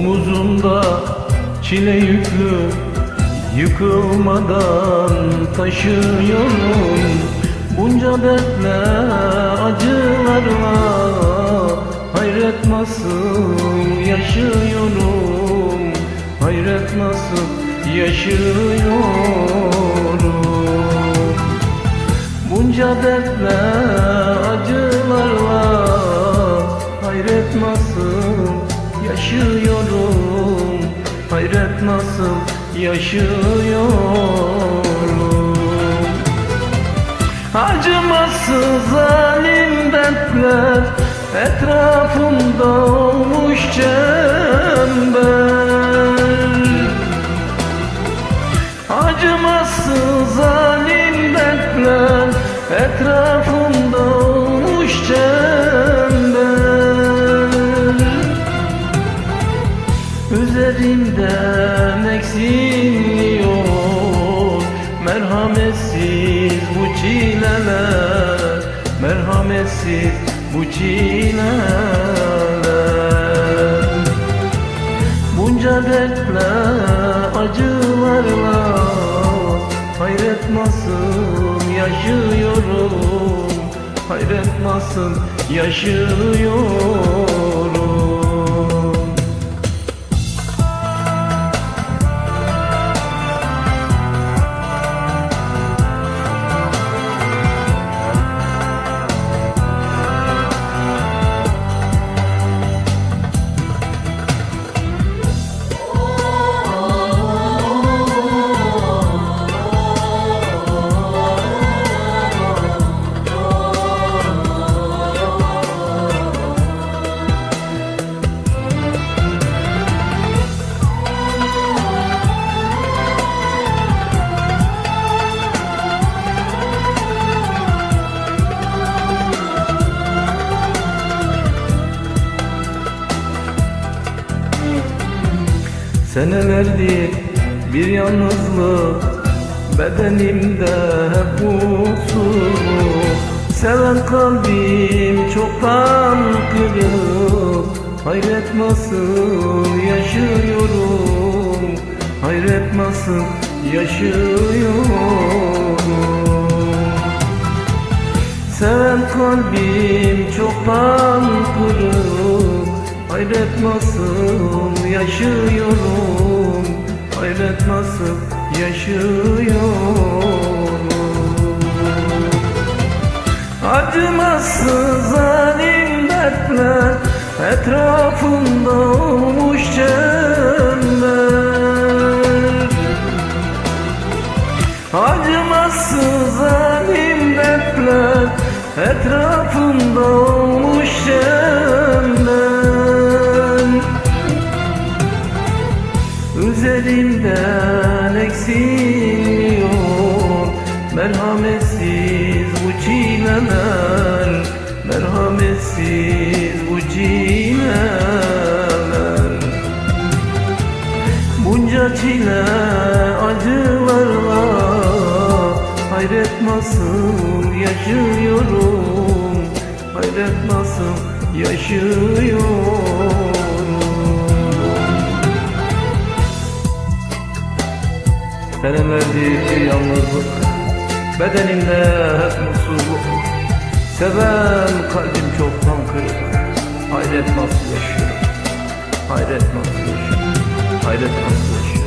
Omuzumda çile yüklü Yıkılmadan taşıyorum. Bunca dertle acılarla Hayret nasıl yaşıyorum? Hayret nasıl yaşıyorum? Bunca dertle acılarla Hayret nasıl yaşıyorum. Hayret nasıl yaşıyorum. Acımasız zalim dertler Etrafımda olmuş çember. Acımasız zalim dertler Etrafımda Merhametsiz bu çileler Merhametsiz bu çileler. Bunca dertle acılarla Hayret nasıl yaşıyorum Hayret nasıl yaşıyorum Senelerdir bir yalnızlık Bedenimde hep mutsuzluk. Seven kalbim çoktan kırık Hayret nasıl yaşıyorum? Hayret nasıl yaşıyorum? Seven kalbim çoktan kırık Hayret nasıl yaşıyorum. Hayret nasıl yaşıyorum. Acımasız zalim dertler Etrafımda olmuş çember Acımasız zalim dertler Etrafımda Üzerimden eksiliyor Merhametsiz bu çileler Merhametsiz bu çileler Bunca çile acılarla Hayret nasıl yaşıyorum? Hayret nasıl yaşıyorum Senelerdir bir yalnızlık Bedenimde hep mutsuzluk. Seven kalbim çoktan kırık Hayret nasıl yaşıyorum Hayret nasıl yaşıyorum Hayret nasıl yaşıyorum